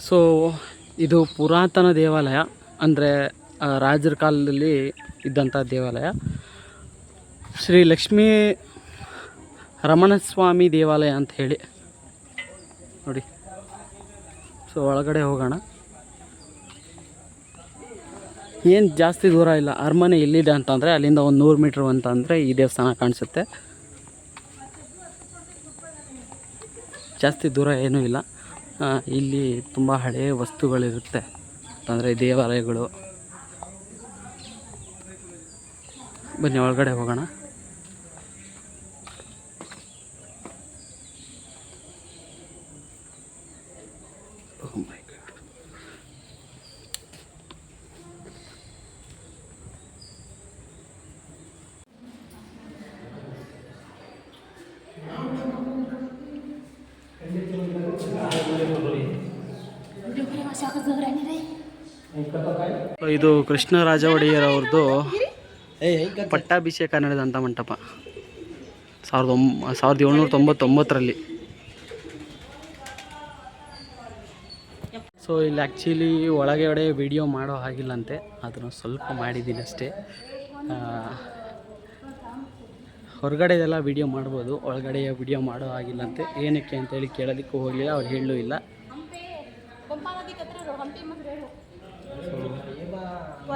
So ಇದು ಪುರಾತನ ದೇವಾಲಯ, ಅಂದರೆ ರಾಜರ ಕಾಲದಲ್ಲಿ ಇದ್ದಂಥ ದೇವಾಲಯ. ಶ್ರೀ ಲಕ್ಷ್ಮೀ ರಮಣಸ್ವಾಮಿ ದೇವಾಲಯ ಅಂತ ಹೇಳಿ. ನೋಡಿ. ಸೊ ಒಳಗಡೆ ಹೋಗೋಣ. ಏನು ಜಾಸ್ತಿ ದೂರ ಇಲ್ಲ. ಅರಮನೆ ಎಲ್ಲಿದೆ ಅಂತಂದರೆ, ಅಲ್ಲಿಂದ ಒಂದು ನೂರು ಮೀಟ್ರ್ ಅಂತಂದರೆ ಈ ದೇವಸ್ಥಾನ ಕಾಣಿಸುತ್ತೆ. ಜಾಸ್ತಿ ದೂರ ಏನೂ ಇಲ್ಲ. ಇಲ್ಲಿ ತುಂಬ ಹಳೆಯ ವಸ್ತುಗಳಿರುತ್ತೆ. ಅಂದರೆ ದೇವಾಲಯಗಳು. ಬನ್ನಿ ಒಳಗಡೆ ಹೋಗೋಣ. Oh ಇದು ಕೃಷ್ಣರಾಜ ಒಡೆಯರ್ ಅವ್ರದ್ದು ಪಟ್ಟಾಭಿಷೇಕ ನಡೆದಂಥ ಮಂಟಪ. ಸಾವಿರದ ಸಾವಿರದ ಏಳ್ನೂರ ತೊಂಬತ್ತೊಂಬತ್ತರಲ್ಲಿ. ಸೊ ಇಲ್ಲಿ ಆ್ಯಕ್ಚುಲಿ ಒಳಗಡೆ ವಿಡಿಯೋ ಮಾಡೋ ಹಾಗಿಲ್ಲಂತೆ ಅದನ್ನು ಸ್ವಲ್ಪ ಮಾಡಿದ್ದೀನಿ ಅಷ್ಟೇ. ಹೊರಗಡೆದೆಲ್ಲ ವಿಡಿಯೋ ಮಾಡ್ಬೋದು ಒಳಗಡೆಯ ವಿಡಿಯೋ ಮಾಡೋ ಹಾಗಿಲ್ಲಂತೆ. ಏನಕ್ಕೆ ಅಂತೇಳಿ ಕೇಳೋದಕ್ಕೂ ಹೋಗಲಿಲ್ಲ, ಅವ್ರು ಹೇಳಲೂ ಇಲ್ಲ.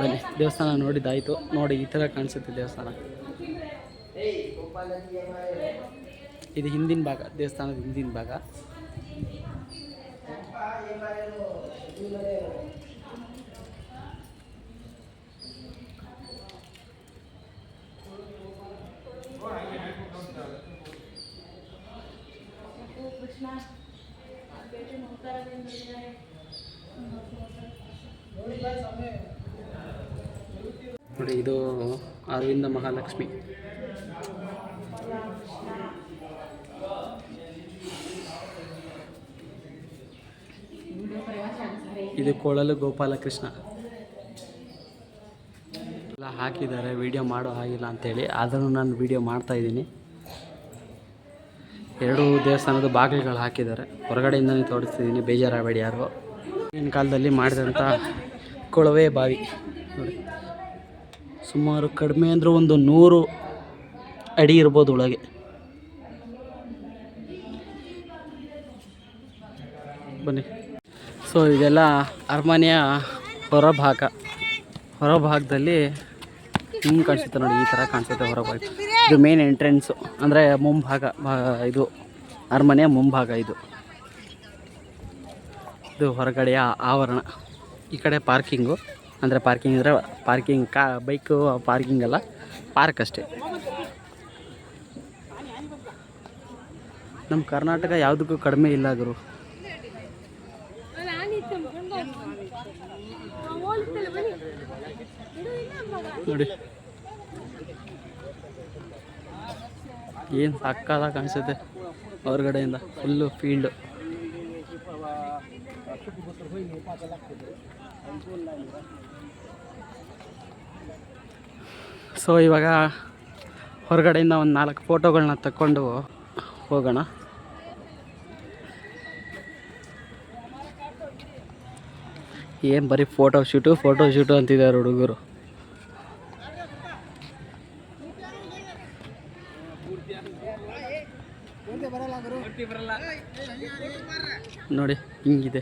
ಬನ್ನಿ. ದೇವಸ್ಥಾನ ನೋಡಿದ್ದಾಯಿತು. ನೋಡಿ, ಈ ಥರ ಕಾಣಿಸುತ್ತೆ ದೇವಸ್ಥಾನ. ಇದು ಹಿಂದಿನ ಭಾಗ, ದೇವಸ್ಥಾನದ ಹಿಂದಿನ ಭಾಗ. ನೋಡಿ ಇದು ಅರವಿಂದ ಮಹಾಲಕ್ಷ್ಮಿ. ಇದು ಕೊಳಲು ಗೋಪಾಲಕೃಷ್ಣ. ಎಲ್ಲ ಹಾಕಿದ್ದಾರೆ ವಿಡಿಯೋ ಮಾಡೋ ಹಾಗಿಲ್ಲ ಅಂತೇಳಿ. ಆದರೂ ನಾನು ವಿಡಿಯೋ ಮಾಡ್ತಾ ಇದ್ದೀನಿ. ಎರಡು ದೇವಸ್ಥಾನದ ಬಾಗಿಲುಗಳು ಹಾಕಿದ್ದಾರೆ. ಹೊರಗಡೆಯಿಂದನೇ ತೋರಿಸ್ತಿದ್ದೀನಿ, ಬೇಜಾರಾಗಬೇಡಿ ಯಾರು ಈಗಿನ ಕಾಲದಲ್ಲಿ ಮಾಡಿದಂಥ ಕೊಳವೆ ಬಾವಿ. ನೋಡಿ ಸುಮಾರು ಕಡಿಮೆ ಅಂದರೆ ಒಂದು ನೂರು ಅಡಿ ಇರ್ಬೋದು ಒಳಗೆ. ಬನ್ನಿ. ಸೊ ಇದೆಲ್ಲ ಅರಮನೆಯ ಹೊರಭಾಗ. ಹೊರಭಾಗದಲ್ಲಿ ಹಿಂಗೆ ಕಾಣಿಸುತ್ತೆ ನೋಡಿ, ಈ ಥರ ಕಾಣಿಸುತ್ತೆ ಹೊರಭಾಗ. ಇದು ಮೇನ್ ಎಂಟ್ರೆನ್ಸು ಅಂದರೆ ಮುಂಭಾಗ ಇದು ಅರಮನೆಯ ಮುಂಭಾಗ ಇದು. ಇದು ಹೊರಗಡೆಯ ಆವರಣ. ಈ ಕಡೆ ಪಾರ್ಕಿಂಗು ಅಂದರೆ ಪಾರ್ಕಿಂಗ್ ಅಂದರೆ ಪಾರ್ಕಿಂಗ್ ಕಾ ಬೈಕು ಪಾರ್ಕಿಂಗ್ ಅಲ್ಲ ಪಾರ್ಕ್ ಅಷ್ಟೇ. ನಮ್ಮ ಕರ್ನಾಟಕ ಯಾವುದಕ್ಕೂ ಕಡಿಮೆ ಇಲ್ಲ ಗುರು. ನೋಡಿ. ಏನು ಸಕ್ಕದ ಕಾಣಿಸುತ್ತೆ ಹೊರಗಡೆಯಿಂದ ಫುಲ್ಲು ಫೀಲ್ಡು ಸೊ, ಇವಾಗ ಹೊರಗಡೆಯಿಂದ ಒಂದು ನಾಲ್ಕು ಫೋಟೋಗಳನ್ನ ತಕ್ಕೊಂಡು ಹೋಗೋಣ. ಏನು ಬರೀ ಫೋಟೋ ಶೂಟು ಫೋಟೋ ಶೂಟು ಅಂತಿದ್ದಾರೆ ಹುಡುಗರು. ನೋಡಿ, ಹಿಂಗಿದೆ.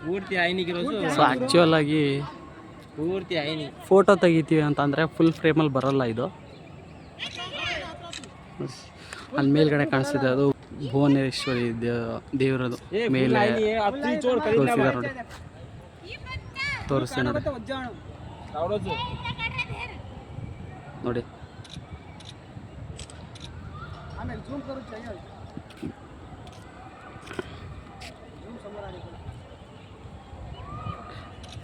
ಪೂರ್ತಿ ಐನಿಗಿರೋದು ಸೊ ಆ್ಯಕ್ಚುಯಲ್ ಆಗಿ ಪೂರ್ತಿ ಐನಿ ಫೋಟೋ ತೆಗಿತೀವಿ ಅಂತಂದರೆ ಫುಲ್ ಫ್ರೇಮಲ್ಲಿ ಬರಲ್ಲ ಇದು. ಅಲ್ಲಿ ಮೇಲ್ಗಡೆ ಕಾಣಿಸ್ತಿದೆ ಅದು ಭುವನೇಶ್ವರಿ ದೇವರದು. ಮೇಲೆ ತೋರಿಸಿದ್ದಾರೆ ನೋಡಿ. ತೋರಿಸ್ತೀನಿ ನೋಡಿ. ನೋಡಿ.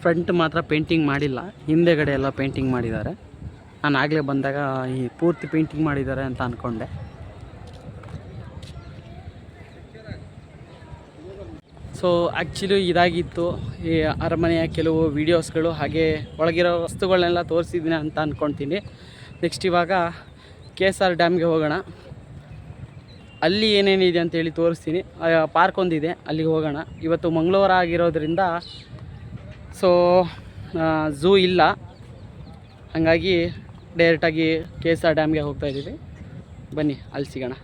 ಫ್ರಂಟ್ ಮಾತ್ರ ಪೇಂಟಿಂಗ್ ಮಾಡಿಲ್ಲ, ಹಿಂದೆಗಡೆ ಎಲ್ಲ ಪೇಂಟಿಂಗ್ ಮಾಡಿದ್ದಾರೆ. ನಾನು ಆಗಲೇ ಬಂದಾಗ ಈ ಪೂರ್ತಿ ಪೇಂಟಿಂಗ್ ಮಾಡಿದ್ದಾರೆ ಅಂತ ಅಂದ್ಕೊಂಡೆ ಸೊ ಆ್ಯಕ್ಚುಲಿ ಇದಾಗಿತ್ತು ಈ ಅರಮನೆಯ ಕೆಲವು ವೀಡಿಯೋಸ್ಗಳು ಹಾಗೆ ಒಳಗಿರೋ ವಸ್ತುಗಳನ್ನೆಲ್ಲ ತೋರಿಸಿದ್ದೀನಿ ಅಂತ ಅಂದ್ಕೊತೀನಿ ನೆಕ್ಸ್ಟ್ ಇವಾಗ ಕೆ ಎಸ್ ಆರ್ ಡ್ಯಾಮ್ಗೆ ಹೋಗೋಣ. ಅಲ್ಲಿ ಏನೇನಿದೆ ಅಂತೇಳಿ ತೋರಿಸ್ತೀನಿ. ಪಾರ್ಕ್ ಒಂದಿದೆ, ಅಲ್ಲಿಗೆ ಹೋಗೋಣ. ಇವತ್ತು ಮಂಗಳವಾರ ಆಗಿರೋದ್ರಿಂದ ಸೊ ಝೂ ಇಲ್ಲ. ಹಾಗಾಗಿ ಡೈರೆಕ್ಟಾಗಿ ಕೆ ಎಸ್ ಆರ್ ಡ್ಯಾಮ್ಗೆ ಹೋಗ್ತಾ ಇದ್ದೀವಿ. ಬನ್ನಿ ಅಲ್ಲಿ ಸಿಗೋಣ.